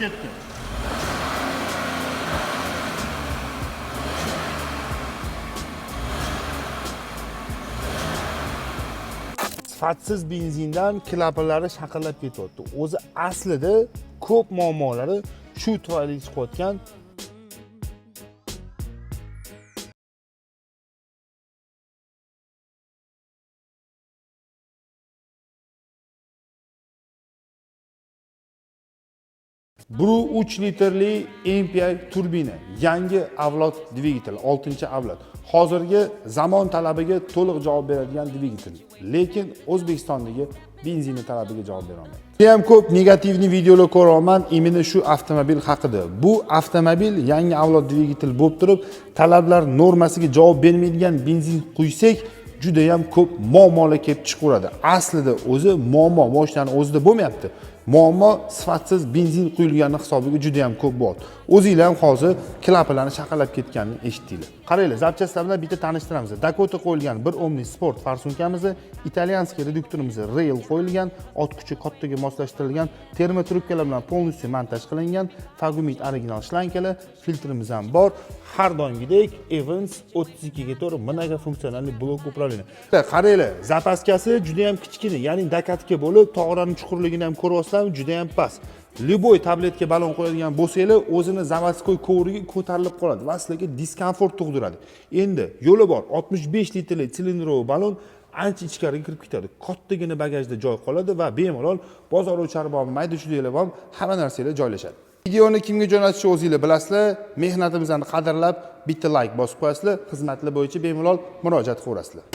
ketdi. Sifatsiz benzindan klapanlari shaqillab ketyapti o'zi aslida ko'p muammolari shu tufayli chiqayotgan Bru uch litrli MPI turbina. Yangi avlod dvigatel oltinchi avlod. Hozirgi zamon talabiga to'liq javob beradigan dvigatel. Lekin o'zbekistondagi benzina talabiga javob berolmaydi juda ham ko'p negativni videolar ko'ryapman именно shu avtomobil haqida. Bu avtomobil yangi avlod dvigatel bo'lib turib talablar normasiga javob bermaydigan benzin quysak juda ham ko'p muammolar kelib chiqaveradi. Aslida o'zi muammo moshinani o'zida bo'lmayapti. Muammo sifatsiz benzin quyilgani hisobiga juda ham ko'p bo'ldi o'zinglar ham hozir klapanlarni shaqallab ketganini eshitdinglar. Qaranglar zapchastlardan bitta tanishtiramiz. Dakota qo'yilgan bir o'mli sport farsunkamiz italyanskiy reduktorimiz rail qo'yilgan ot kuchi kattaga moslashtirilgan termotrubkalar bilan полностью montaj qilingan fagumit original shlankalar filtrimiz ham bor. Har doimgidek evans 32 ikkiga to'rt много blok управления qaranglar zapaskasi juda ham kichkina ya'ni dakatka bo'lib tog'larni chuqurligini ham ko'ryapsizlarmi juda ham past любой tabletga balon qo'yadigan bo'lsanglar o'zini заводской kovriga ko'tarilib qoladi va sizlarga diskomfort tug'diradi endi yo'li bor 65 litrli silindrovый balon ancha ichkariga kirib ketadi kattagina bagajda joy qoladi va bemalol bozor o'char bor mayda chuydalar bor hamma narsalar joylashadi videoni kimga jo'natishni o'zinglar bilasizlar mehnatimizni qadrlab bitta layk bosib qo'yasizlar xizmatlar bo'yicha bemalol murojaat qilaverasizlar